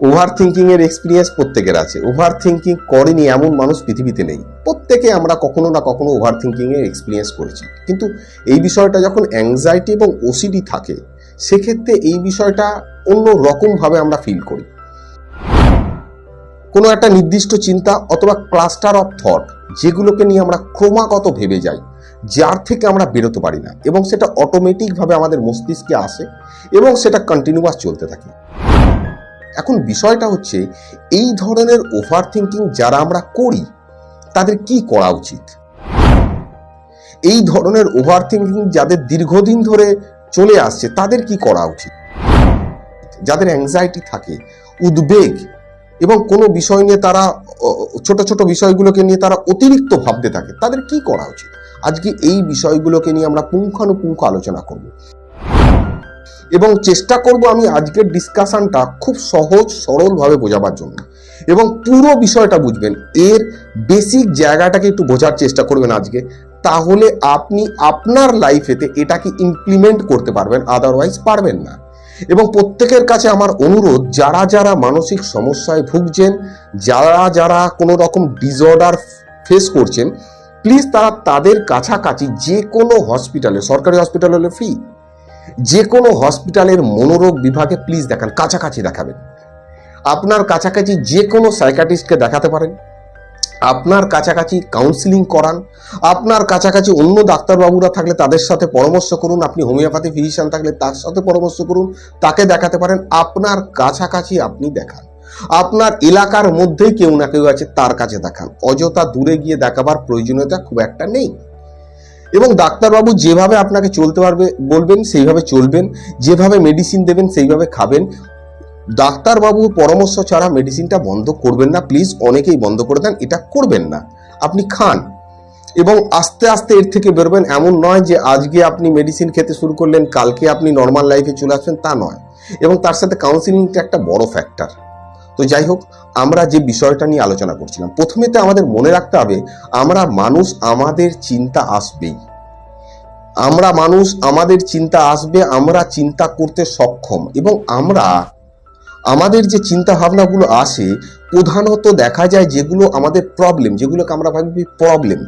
Over thinking এর experience প্রত্যেকের আছে। ওভার থিঙ্কিং করেনি এমন মানুষ পৃথিবীতে নেই। প্রত্যেকে আমরা কখনো না কখনো ওভার থিঙ্কিং এর এক্সপিরিয়েন্স করেছি। কিন্তু এই বিষয়টা যখন অ্যাংজাইটি এবং ওসিডি থাকে, সেক্ষেত্রে এই বিষয়টা অন্য রকমভাবে আমরা ফিল করি। কোনো একটা নির্দিষ্ট চিন্তা অথবা ক্লাস্টার অফ থট যেগুলোকে নিয়ে আমরা ক্রমাগত ভেবে যাই, যার থেকে আমরা বেরোতে পারি না এবং সেটা অটোমেটিকভাবে আমাদের মস্তিষ্কে আসে এবং সেটা কন্টিনিউয়াস চলতে থাকে। এখন বিষয়টা হচ্ছে, এই ধরনের ওভার থিঙ্কিং যারা আমরা করি, তাদের কি করা উচিত? এই ধরনের ওভার থিঙ্কিং যাদের দীর্ঘদিন ধরে চলে আসছে, তাদের কি করা উচিত? যাদের অ্যাংজাইটি থাকে, উদ্বেগ এবং কোনো বিষয় নিয়ে তারা ছোট ছোট বিষয়গুলোকে নিয়ে তারা অতিরিক্ত ভাবতে থাকে, তাদের কি করা উচিত? আজকে এই বিষয়গুলোকে নিয়ে আমরা পুঙ্খানুপুঙ্খ আলোচনা করব। এবং চেষ্টা করব আমি আজকের ডিসকাশনটা খুব সহজ, সরলভাবে বোঝাবার জন্য। এবং পুরো বিষয়টা বুঝবেন। এর বেসিক জায়গাটাকে একটু বোঝার চেষ্টা করবেন আজকে। তাহলে আপনি আপনার লাইফেতে এটাকে ইমপ্লিমেন্ট করতে পারবেন আদারওয়াইজ পারবেন না। এবং প্রত্যেকের কাছে আমার অনুরোধ, যারা যারা মানসিক সমস্যায় ভুগছেন, যারা যারা কোনো রকম ডিসঅর্ডার ফেস করছেন প্লিজ তারা তাদের কাছাকাছি যে কোনো হসপিটালে সরকারি হসপিটাল হলে ফ্রি যে কোনো হসপিটালের মনোরোগ বিভাগে প্লিজ দেখান, কাছাকাছি দেখাবেন। আপনার কাছাকাছি যে কোনো সাইকাটিস্টকে দেখাতে পারেন। আপনার কাছাকাছি কাউন্সিলিং করান। আপনার কাছাকাছি অন্য ডাক্তারবাবুরা থাকলে তাদের সাথে পরামর্শ করুন। আপনি হোমিওপ্যাথি ফিজিশিয়ান থাকলে তার সাথে পরামর্শ করুন। তাকে দেখাতে পারেন। আপনার কাছাকাছি আপনি দেখান। আপনার এলাকার মধ্যেই কেউ না কেউ আছে, তার কাছে দেখান। অযথা দূরে গিয়ে দেখাবার প্রয়োজনীয়তা খুব একটা নেই। এবং ডাক্তারবাবু যেভাবে আপনাকে চলতে পারবে, বলবেন, সেইভাবে চলবেন, যেভাবে মেডিসিন দেবেন, সেইভাবে খাবেন। ডাক্তারবাবুর পরামর্শ ছাড়া মেডিসিনটা বন্ধ করবেন না প্লিজ অনেকেই বন্ধ করে দেন, এটা করবেন না। আপনি খান। এবং আস্তে আস্তে এর থেকে বেরোবেন, এমন নয় যে আজকে আপনি মেডিসিন খেতে শুরু করলেন, কালকে আপনি নর্মাল লাইফে চলে আসবেন, তা নয়। এবং তার সাথে কাউন্সিলিংটা একটা বড় ফ্যাক্টর তো যাই হোক, আমরা যে বিষয়টা নিয়ে আলোচনা করছিলাম, প্রথমে তো আমাদের মনে রাখতে হবে, আমরা মানুষ আমাদের চিন্তা আসবেই। আমরা মানুষ, আমাদের চিন্তা আসবে, আমরা চিন্তা করতে সক্ষম। এবং আমরা, আমাদের যে চিন্তা ভাবনাগুলো আসে, প্রধানত দেখা যায় যেগুলো আমাদের প্রবলেম যেগুলোকে আমরা ভাবি প্রবলেম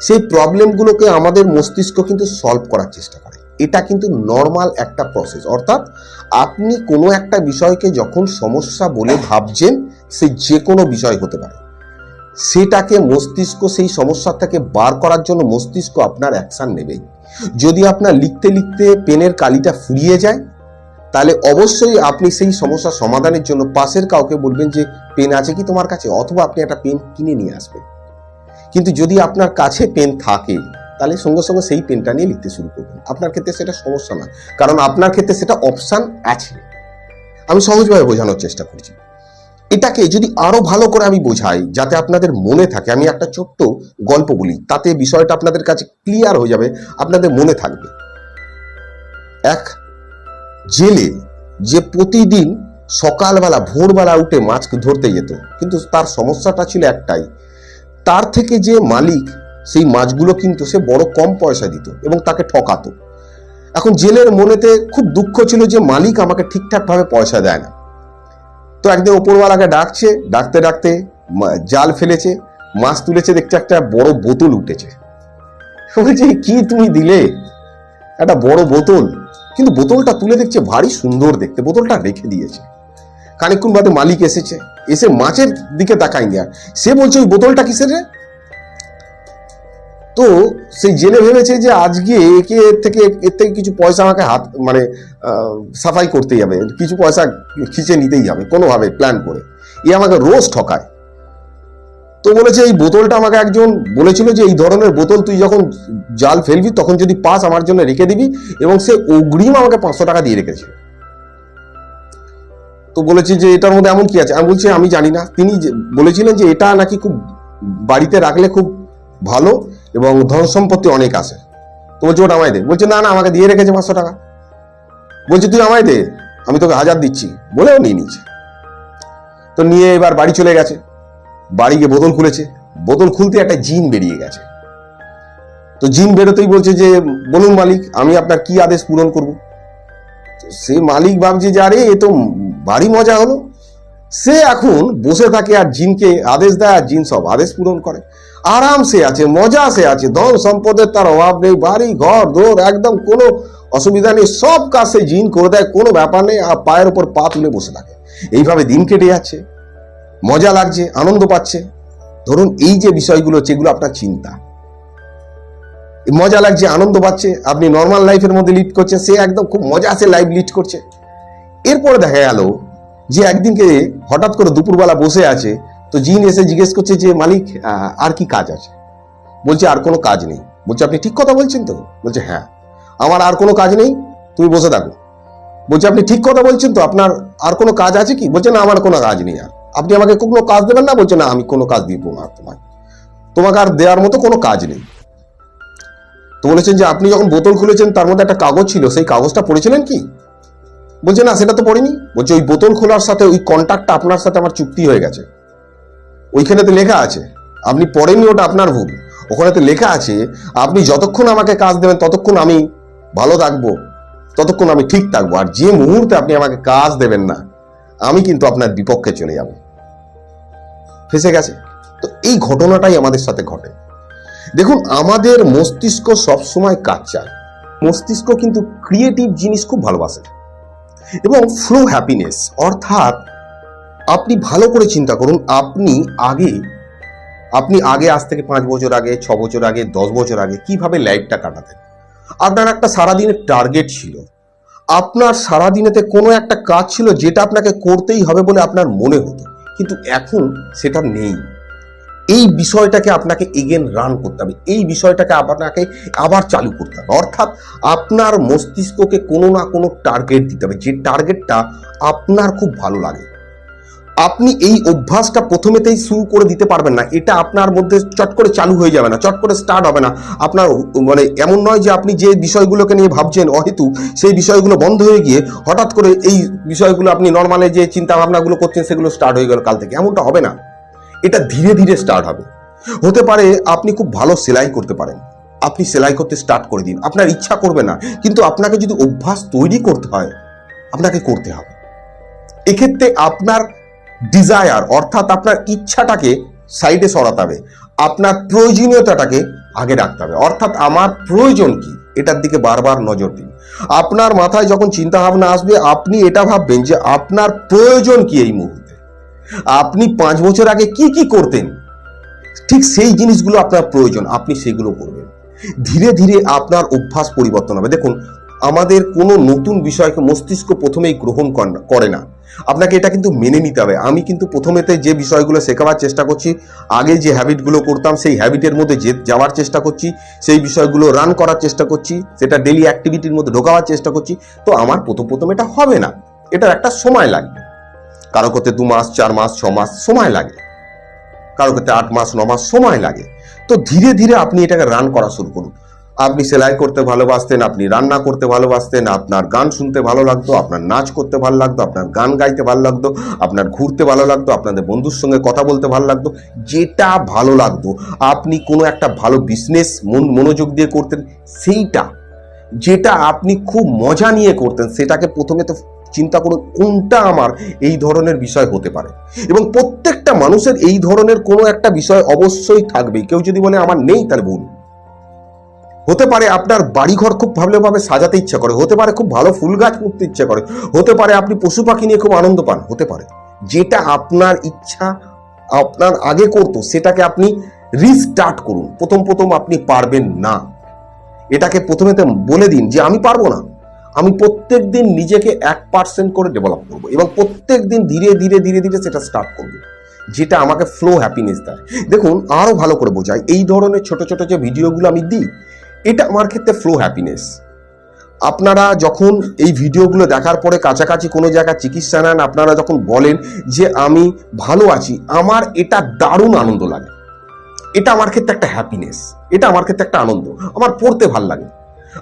সেই প্রবলেমগুলোকে আমাদের মস্তিষ্ক কিন্তু সলভ করার চেষ্টা করে। এটা কিন্তু নর্মাল একটা প্রসেস অর্থাৎ আপনি কোনো একটা বিষয়কে যখন সমস্যা বলে ভাবছেন, সে যে কোনো বিষয় হতে পারে। সেটাকে মস্তিষ্ক, সেই সমস্যা থেকে বার করার জন্য মস্তিষ্ক আপনার অ্যাকশন নেবেই যদি আপনার লিখতে লিখতে পেনের কালিটা ফুরিয়ে যায়, তাহলে অবশ্যই আপনি সেই সমস্যার সমাধানের জন্য পাশের কাউকে বলবেন যে, পেন আছে কি তোমার কাছে? অথবা আপনি একটা পেন কিনে নিয়ে আসবেন। কিন্তু যদি আপনার কাছে পেন থাকে, তাহলে সঙ্গে সঙ্গে সেই পেনটা নিয়ে লিখতে শুরু করবেন। আপনার ক্ষেত্রে সেটা সমস্যা না। কারণ আপনার ক্ষেত্রে সেটা অপশান আছে। আমি সহজভাবে বোঝানোর চেষ্টা করছি। এটাকে যদি আরও ভালো করে আমি বোঝাই, যাতে আপনাদের মনে থাকে, আমি একটা ছোট্ট গল্প বলি, তাতে বিষয়টা আপনাদের কাছে ক্লিয়ার হয়ে যাবে, আপনাদের মনে থাকবে। এক, জেলে যে প্রতিদিন সকালবেলা, ভোরবেলা উঠে মাছ ধরতে যেত, কিন্তু তার সমস্যাটা ছিল একটাই, তার থেকে যে মালিক, সেই মাছগুলো কিন্তু সে বড় কম পয়সা দিত এবং তাকে ঠকাতো। এখন জেলের মনেতে খুব দুঃখ ছিল যে মালিক আমাকে ঠিকঠাকভাবে পয়সা দেয় না। তো একদিন ওপরওয়ালাকে ডাকছে, ডাকতে ডাকতে জাল ফেলেছে, মাছ তুলেছে, দেখছে একটা বড় বোতল উঠেছে। বলছে, কি তুমি দিলে? একটা বড় বোতল। কিন্তু বোতলটা তুলে দেখছে ভারী সুন্দর দেখতে, বোতলটা রেখে দিয়েছে। খানিকক্ষণ বাদে মালিক এসেছে, এসে মাছের দিকে তাকায় আর। সে বলছে, ওই বোতলটা কিসের রে? তো সেই জেলে ভেবেছে যে আজকে একে এর থেকে এর থেকে কিছু পয়সা আমাকে হাত মানে সাফাই করতেই হবে। কিছু পয়সা খিচে নিতেই হবে, কোনোভাবে প্ল্যান করে। এ আমাকে রোজ ঠকায়। তো বলেছে, এই বোতলটা আমাকে একজন বলেছিল যে, এই ধরনের বোতল তুই যখন জাল ফেলবি, তখন যদি পাস আমার জন্য রেখে দিবি এবং সে অগ্রিম আমাকে পাঁচশো টাকা দিয়ে রেখেছে। তো বলেছে যে, এটার মধ্যে এমন কি আছে? আমি বলছি, আমি জানি না। তিনি বলেছিলেন যে, এটা নাকি খুব বাড়িতে রাখলে খুব ভালো এবং ধন সম্পত্তি অনেক আসে তো বলছে ওটা আমায় দে। বলছে, না না, আমাকে দিয়ে রেখেছে পাঁচশো টাকা। বলছে, তুই আমায় দে, আমি তোকে হাজার দিচ্ছি। বলেও নিয়ে নিয়েছে। তো নিয়ে এবার বাড়ি চলে গেছে। বাড়ি গিয়ে বোতল খুলেছে। বোতল খুলতে একটা জিন বেরিয়ে গেছে। তো জিন বেরোতেই বলছে যে, বলুন মালিক, আমি আপনার কি আদেশ পূরণ করব? সে মালিক ভাবছে যে, আরে, এ তো ভারী মজা হলো। সে এখন বসে থাকে আর জিনকে আদেশ দেয় আর জিন সব আদেশ পূরণ করে। আরামসে আছে, মজা সে আছে, ধন সম্পদের তার অভাব নেই, বাড়ি, ঘর দৌড় একদম কোনো অসুবিধা নেই, সব কাজ সে জিন করে দেয়, কোনো ব্যাপার নেই, আর পায়ের উপর পা তুলে বসে থাকে। এইভাবে দিন কেটে যাচ্ছে, মজা লাগছে, আনন্দ পাচ্ছে। ধরুন এই যে বিষয়গুলো যেগুলো আপনার চিন্তা। মজা লাগছে, আনন্দ পাচ্ছে, আপনি নর্মাল লাইফের মধ্যে লিড করছেন, সে একদম খুব মজা সে লাইফ লিড করছে। এরপরে দেখা গেল যে একদিনকে হঠাৎ করে দুপুরবেলা বসে আছে, তো জিন এসে জিজ্ঞেস করছে যে, মালিক আর কি কাজ আছে? বলছে, আর কোনো কাজ নেই। বলছে, আপনি ঠিক কথা বলছেন তো? বলছে হ্যাঁ। আমার আর কোনো কাজ নেই, তুমি বসে থাকো। বলছে, আপনি ঠিক কথা বলছেন তো, আপনার আর কোনো কাজ আছে কি? বলছে, না, আমার কোনো কাজ নেই আর। আপনি আমাকে কোনো কাজ দেবেন না? বলছে, না, আমি কোনো কাজ দিব না তোমায়। তোমাকে আর দেওয়ার মতো কোনো কাজ নেই। তো বলেছেন যে, আপনি যখন বোতল খুলেছেন, তার মধ্যে একটা কাগজ ছিল, সেই কাগজটা পড়েছিলেন কি? বলছে, না, সেটা তো পড়িনি। বলছে, ওই বোতল খোলার সাথে, ওই কন্ট্যাক্টটা আপনার সাথে আমার চুক্তি হয়ে গেছে। ওইখানেতে লেখা আছে, আপনি পড়েননি, ওটা আপনার ভুল। ওখানেতে লেখা আছে, আপনি যতক্ষণ আমাকে কাজ দেবেন, ততক্ষণ আমি ভালো থাকব, ততক্ষণ আমি ঠিক থাকব। আর যে মুহূর্তে আপনি আমাকে কাজ দেবেন না, আমি কিন্তু আপনার বিপক্ষে চলে যাব। ফেসে গেছে। তো এই ঘটনাটাই আমাদের সাথে ঘটে। দেখুন, আমাদের মস্তিষ্ক সবসময় কাজ চায়। মস্তিষ্ক কিন্তু ক্রিয়েটিভ জিনিস খুব ভালোবাসে। এবং ফ্লো হ্যাপিনেস অর্থাৎ আপনি ভালো করে চিন্তা করুন, আপনি আগে আপনি আগে আজ থেকে পাঁচ বছর আগে, ছ বছর আগে, দশ বছর আগে কীভাবে লাইফটা কাটাতেন? আপনার একটা সারাদিনের টার্গেট ছিল। আপনার সারাদিনেতে কোনো একটা কাজ ছিল যেটা আপনাকে করতেই হবে বলে আপনার মনে হতো। কিন্তু এখন সেটা নেই। এই বিষয়টাকে আপনাকে এগেন রান করতে হবে। এই বিষয়টাকে আপনাকে আবার চালু করতে হবে। অর্থাৎ আপনার মস্তিষ্ককে কোনো না কোনো টার্গেট দিতে হবে। যে টার্গেটটা আপনার খুব ভালো লাগে। আপনি এই অভ্যাসটা প্রথমেতেই শুরু করে দিতে পারবেন না। এটা আপনার মধ্যে চট করে চালু হয়ে যাবে না, চট করে স্টার্ট হবে না। আপনার মানে এমন নয় যে আপনি যে বিষয়গুলোকে নিয়ে ভাবছেন অহেতু, সেই বিষয়গুলো বন্ধ হয়ে গিয়ে হঠাৎ করে এই বিষয়গুলো আপনি নর্মালে যে চিন্তা ভাবনাগুলো করছেন, সেগুলো স্টার্ট হয়ে গেল কাল থেকে। এমনটা হবে না। এটা ধীরে ধীরে স্টার্ট হবে। হতে পারে আপনি খুব ভালো সেলাই করতে পারেন। আপনি সেলাই করতে স্টার্ট করে দিন। আপনার ইচ্ছা করবে না, কিন্তু আপনাকে যদি অভ্যাস তৈরি করতে হয়, আপনাকে করতে হবে। এক্ষেত্রে আপনার ডিজায়ার অর্থাৎ আপনার ইচ্ছাটাকে সাইডে সরাতে হবে। আপনার প্রয়োজনীয়তাটাকে আগে রাখতে হবে। অর্থাৎ আমার প্রয়োজন কি? এটার দিকে বারবার নজর দিন। আপনার মাথায় যখন চিন্তা ভাবনা আসবে, আপনি এটা ভাববেন যে আপনার প্রয়োজন কি এই মুহূর্তে? আপনি পাঁচ বছর আগে কি কি করতেন? ঠিক সেই জিনিসগুলো আপনার প্রয়োজন, আপনি সেগুলো করবেন। ধীরে ধীরে আপনার অভ্যাস পরিবর্তন হবে। দেখুন, আমাদের কোনো নতুন বিষয়কে মস্তিষ্ক প্রথমেই গ্রহণ করে না। আপনাকে এটা কিন্তু মেনে নিতে হবে। আমি কিন্তু প্রথমেতে যে বিষয়গুলো শেখাবার চেষ্টা করছি, আগে যে হ্যাবিটগুলো করতাম, সেই হ্যাবিটের মধ্যে যে, যাওয়ার চেষ্টা করছি, সেই বিষয়গুলো রান করার চেষ্টা করছি, সেটা ডেলি অ্যাক্টিভিটির মধ্যে ঢোকাবার চেষ্টা করছি। তো আমার প্রথম প্রথম এটা হবে না। এটার একটা সময় লাগবে। কারও করতে দু মাস, চার মাস, ছ মাস সময় লাগে। কারও ক্ষেত্রে আট মাস, ন মাস সময় লাগে। তো ধীরে ধীরে আপনি এটাকে রান করা শুরু করুন। আপনি সেলাই করতে ভালোবাসতেন, আপনি রান্না করতে ভালোবাসতেন, আপনার গান শুনতে ভালো লাগতো, আপনার নাচ করতে ভালো লাগতো, আপনার গান গাইতে ভালো লাগতো, আপনার ঘুরতে ভালো লাগতো, আপনাদের বন্ধুর সঙ্গে কথা বলতে ভালো লাগতো, যেটা ভালো লাগতো, আপনি কোনো একটা ভালো বিজনেস মন মনোযোগ দিয়ে করতেন, সেইটা। যেটা আপনি খুব মজা নিয়ে করতেন, সেটাকে প্রথমে তো চিন্তা করুন, কোনটা আমার এই ধরনের বিষয় হতে পারে? এবং প্রত্যেকটা মানুষের এই ধরনের কোনো একটা বিষয় অবশ্যই থাকবে। কেউ যদি বলে, আমার নেই তার ভুল। হতে পারে আপনার বাড়িঘর খুব ভালোভাবে সাজাতে ইচ্ছা করে, হতে পারে খুব ভালো ফুল গাছ পুঁততে ইচ্ছা করে, হতে পারে আপনি পশু পাখি নিয়ে খুব আনন্দ পান, হতে পারে। যেটা আপনার ইচ্ছা, আপনার আগে করতো, সেটাকে আপনি রিস্টার্ট করুন। প্রথম প্রথম আপনি পারবেন না। এটাকে প্রথমে বলে দিন যে, আমি পারব না। আমি প্রত্যেক দিন নিজেকে এক পার্সেন্ট করে ডেভেলপ করব এবং প্রত্যেক দিন ধীরে ধীরে ধীরে ধীরে সেটা স্টার্ট করব। যেটা আমাকে ফ্লো হ্যাপিনেস দেয়। দেখুন আরও ভালো করে বোঝাই, এই ধরনের ছোট ছোট যে ভিডিওগুলো আমি দিই, এটা আমার ক্ষেত্রে ফ্লো হ্যাপিনেস আপনারা যখন এই ভিডিওগুলো দেখার পরে কাছাকাছি কোনো জায়গায় চিকিৎসা নেন, আপনারা যখন বলেন যে আমি ভালো আছি, আমার এটা দারুণ আনন্দ লাগে। এটা আমার ক্ষেত্রে একটা হ্যাপিনেস এটা আমার ক্ষেত্রে একটা আনন্দ, আমার পড়তে ভালো লাগে।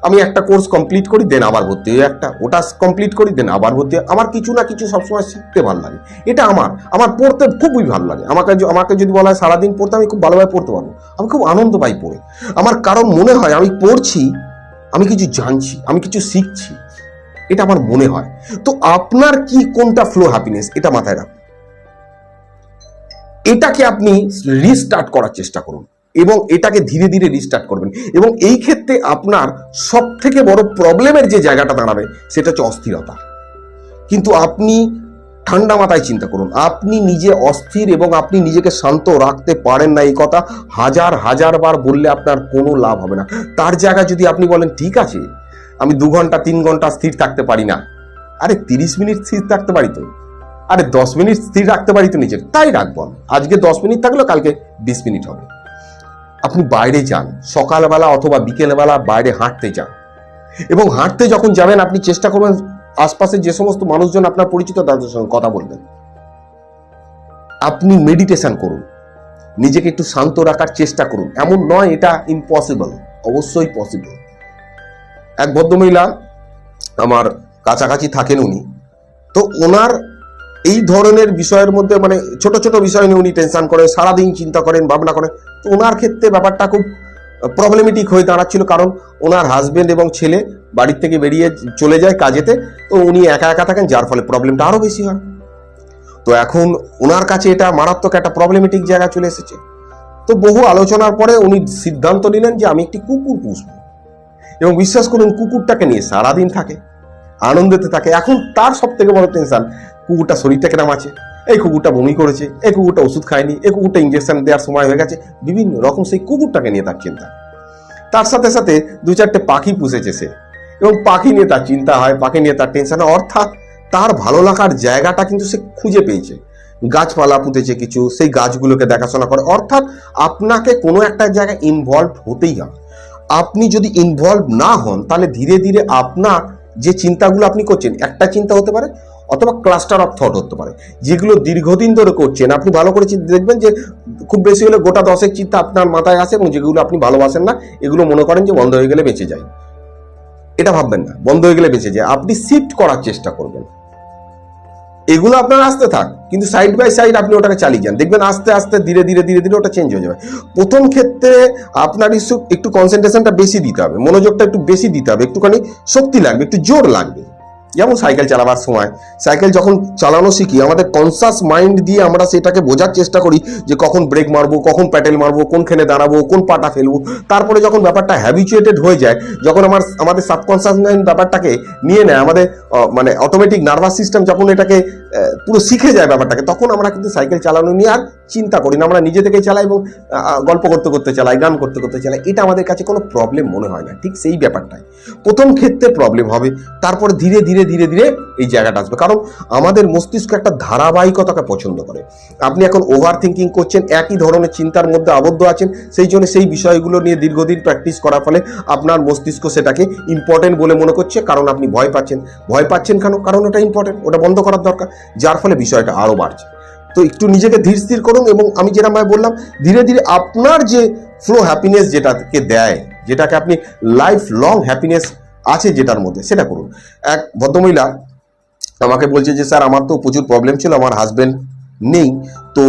আমি একটা কোর্স কমপ্লিট করি দেন আবার ভর্তি হই। একটা, ওটা কমপ্লিট করি দেন আবার ভর্তি আমার কিছু না কিছু সবসময় শিখতে ভালো লাগে। এটা আমার আমার পড়তে খুবই ভালো লাগে। আমাকে আমাকে যদি বলা হয় সারাদিন পড়তে, আমি খুব ভালোভাবে পড়তে পারব। আমি খুব আনন্দ পাই পড়ে। আমার কারণ মনে হয় আমি পড়ছি, আমি কিছু জানছি, আমি কিছু শিখছি, এটা আমার মনে হয়। তো আপনার কি, কোনটা ফ্লো হ্যাপিনেস এটা মাথায় রাখুন। এটাকে আপনি রিস্টার্ট করার চেষ্টা করুন। এবং এটাকে ধীরে ধীরে রিস্টার্ট করবেন। এবং এই ক্ষেত্রে আপনার সব থেকে বড় প্রবলেমের যে জায়গাটা দাঁড়াবে, সেটা হচ্ছে অস্থিরতা। কিন্তু আপনি ঠান্ডা মাথায় চিন্তা করুন। আপনি নিজে অস্থির এবং আপনি নিজেকে শান্ত রাখতে পারেন না, এই কথা হাজার হাজার বার বললে আপনার কোনো লাভ হবে না। তার জায়গায় যদি আপনি বলেন, ঠিক আছে, আমি দু ঘণ্টা, তিন ঘণ্টা স্থির থাকতে পারি না। আরে, তিরিশ মিনিট স্থির থাকতে পারি তো। আরে, দশ মিনিট স্থির রাখতে পারি তো নিজের। তাই রাখব আজকে দশ মিনিট থাকলেও কালকে বিশ মিনিট হবে। আপনি বাইরে যান, সকালবেলা অথবা বিকেলবেলা বাইরে হাঁটতে যান। এবং হাঁটতে যখন যাবেন, আপনি চেষ্টা করবেন আশপাশে যে সমস্ত মানুষজন আপনার পরিচিত, তাদের সঙ্গে কথা বলবেন। আপনি মেডিটেশন করুন। নিজেকে একটু শান্ত রাখার চেষ্টা করুন। এমন নয়, এটা ইম্পসিবল অবশ্যই পসিবল এক ভদ্রমহিলা আমার কাছাকাছি থাকেন উনি। তো ওনার এই ধরনের বিষয়ের মধ্যে মানে ছোট ছোট বিষয় নিয়ে উনি টেনশন করেন, সারাদিন চিন্তা করেন, ভাবনা করেন। ওনার ক্ষেত্রে ব্যাপারটা খুব প্রবলেমেটিক হয়ে দাঁড়াচ্ছিল কারণ ওনার হাজবেন্ড এবং ছেলে বাড়ির থেকে বেরিয়ে চলে যায় কাজেতে, তো উনি একা একা থাকেন, যার ফলে প্রবলেমটা আরও বেশি হয়। তো এখন ওনার কাছে এটা মারাত্মক একটা প্রবলেমেটিক জায়গা চলে এসেছে। তো বহু আলোচনার পরে উনি সিদ্ধান্ত নিলেন যে আমি একটি কুকুর পুষব এবং বিশ্বাস করুন, কুকুরটাকে নিয়ে সারাদিন থাকে, আনন্দেতে থাকে। এখন তার সব থেকে বড় টেনশন কুকুরটা শরীরটা কেরাম আছে এই কুকুরটা বমি করেছে, এই কুকুরটা ওষুধ খায়নি, এই কুকুরটা ইঞ্জেকশন দেওয়ার সময় হয়ে গেছে, বিভিন্ন রকম সেই কুকুরটাকে নিয়ে তার চিন্তা। তার সাথে সাথে দু চারটে পাখি পুষেছে সে। এবং পাখি নিয়ে তার চিন্তা হয়, পাখি নিয়ে তার টেনশন হয়, অর্থাৎ তার ভালো লাগার জায়গাটা কিন্তু সে খুঁজে পেয়েছে। গাছপালা পুঁতেছে কিছু, সেই গাছগুলোকে দেখাশোনা করে, অর্থাৎ আপনাকে কোনো একটা জায়গায় ইনভলভ হতেই হবে। আপনি যদি ইনভলভ না হন, তাহলে ধীরে ধীরে আপনার যে চিন্তাগুলো আপনি করছেন, একটা চিন্তা হতে পারে অথবা ক্লাস্টার অফ থট হতে পারে, যেগুলো দীর্ঘদিন ধরে করছেন আপনি ভালো করে দেখবেন যে খুব বেশি হলে গোটা দশেক চিন্তা আপনার মাথায় আসে এবং যেগুলো আপনি ভালোবাসেন না, এগুলো মনে করেন যে বন্ধ হয়ে গেলে বেঁচে যায়। এটা ভাববেন না, বন্ধ হয়ে গেলে বেঁচে যায়। আপনি শিফট করার চেষ্টা করবেন। এগুলো আপনার আসতে থাক, কিন্তু সাইড বাই সাইড আপনি ওটাকে চালিয়ে যান। দেখবেন আস্তে আস্তে ধীরে ধীরে ধীরে ধীরে ওটা চেঞ্জ হয়ে যাবে। প্রথম ক্ষেত্রে আপনার একটু কনসেন্ট্রেশনটা বেশি দিতে হবে, মনোযোগটা একটু বেশি দিতে হবে, একটুখানি শক্তি লাগবে, একটু জোর লাগবে। যেমন সাইকেল চালাবার সময়। সাইকেল যখন চালানো শিখি, আমাদের কনসাস মাইন্ড দিয়ে আমরা সেটাকে বোঝার চেষ্টা করি যে কখন ব্রেক মারবো, কখন প্যাটেল মারবো, কোনখানে দাঁড়াবো, কোন পাটা ফেলব। তারপরে যখন ব্যাপারটা হ্যাবিচুয়েটেড হয়ে যায়, যখন আমার, আমাদের সাবকনসাস মাইন্ড ব্যাপারটাকে নিয়ে নেয়, আমাদের মানে অটোমেটিক নার্ভাস সিস্টেম যখন এটাকে পুরো শিখে যায় ব্যাপারটাকে। তখন আমরা কিন্তু সাইকেল চালানো নিয়ে আর চিন্তা করি না। আমরা নিজে থেকেই চালাই এবং গল্প করতে করতে চালাই, গান করতে করতে চালাই। এটা আমাদের কাছে কোনো প্রবলেম মনে হয় না। ঠিক সেই ব্যাপারটাই। প্রথম ক্ষেত্রে প্রবলেম হবে, তারপর ধীরে ধীরে ধীরে ধীরে এই জায়গাটা আসবে। কারণ আমাদের মস্তিষ্ক একটা ধারাবাহিকতাকে পছন্দ করে। আপনি এখন ওভার থিঙ্কিং করছেন, একই ধরনের চিন্তার মধ্যে আবদ্ধ আছেন, সেই জন্য সেই বিষয়গুলো নিয়ে দীর্ঘদিন প্র্যাকটিস করার ফলে আপনার মস্তিষ্ক সেটাকে ইম্পর্টেন্ট বলে মনে করছে। কারণ আপনি ভয় পাচ্ছেন। ভয় পাচ্ছেন কেন? কারণ ওটা ইম্পর্টেন্ট ওটা বন্ধ করার দরকার। যার ফলে বিষয়টা আরও বাড়ছে। তো একটু নিজেকে ধীর স্থির করুন এবং আমি যেরকম বললাম, ধীরে ধীরে আপনার যে ফ্লো হ্যাপিনেস যেটাকে দেয়, যেটাকে আপনি লাইফ লং হ্যাপিনেস আছে যেটার মধ্যে, সেটা করুন। এক ভদ্রমহিলা আমাকে বলছে যে, স্যার, আমার তো প্রচুর প্রবলেম ছিল, আমার হাজবেন্ড নেই। তো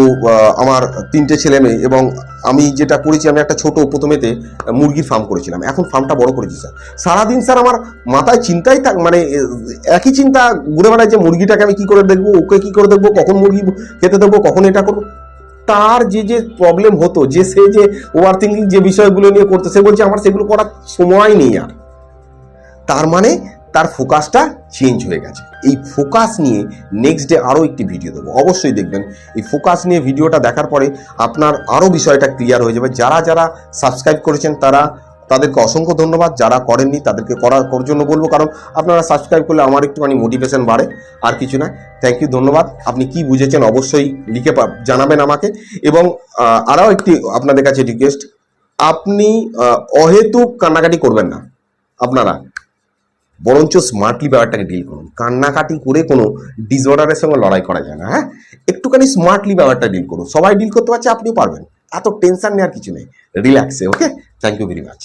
আমার তিনটে ছেলে মেয়ে এবং আমি যেটা করেছি, আমি একটা ছোট প্রথমেতে মুরগির ফার্ম করেছিলাম। এখন ফার্মটা বড় করেছি স্যার সারাদিন স্যার আমার মাথায় চিন্তাই থাক মানে একই চিন্তা ঘুরে বেড়ায় যে মুরগিটাকে আমি কি করে দেখব, ওকে কি করে দেখব, কখন মুরগি খেতে দেবো, কখন এটা করব। তার যে যে প্রবলেম হতো, যে, সে যে ওভার থিঙ্কিং যে বিষয়গুলো নিয়ে করতো, সে বলছে, আমার সেগুলো করার সময় নেই আর। তার মানে তার ফোকাসটা চেঞ্জ হয়ে গেছে। এই ফোকাস নিয়ে নেক্সট ডে আরও একটি ভিডিও দেবো। অবশ্যই দেখবেন, এই ফোকাস নিয়ে ভিডিওটা দেখার পরে আপনার আরও বিষয়টা ক্লিয়ার হয়ে যাবে। যারা যারা সাবস্ক্রাইব করেছেন, তারা তাদেরকে অসংখ্য ধন্যবাদ। যারা করেননি, তাদেরকে করার জন্য বলব, কারণ আপনারা সাবস্ক্রাইব করলে আমার একটুখানি মোটিভেশন বাড়ে, আর কিছু না। থ্যাংক ইউ ধন্যবাদ। আপনি কি বুঝেছেন, অবশ্যই লিখে জানাবেন আমাকে। এবং আরও একটি আপনাদের কাছে রিকোয়েস্ট আপনি অহেতুক কান্নাকাটি করবেন না, আপনারা। বরঞ্চ স্মার্টলি ব্যাপারটাকে ডিল করুন। কান্নাকাটি করে কোনো ডিসঅর্ডারের সঙ্গে লড়াই করা যায় না হ্যাঁ? একটুখানি স্মার্টলি ব্যাপারটা ডিল করুন। সবাই ডিল করতে পারছে, আপনিও পারবেন। এত টেনশন নেওয়ার কিছু নেই। রিল্যাক্সে okay thank you very much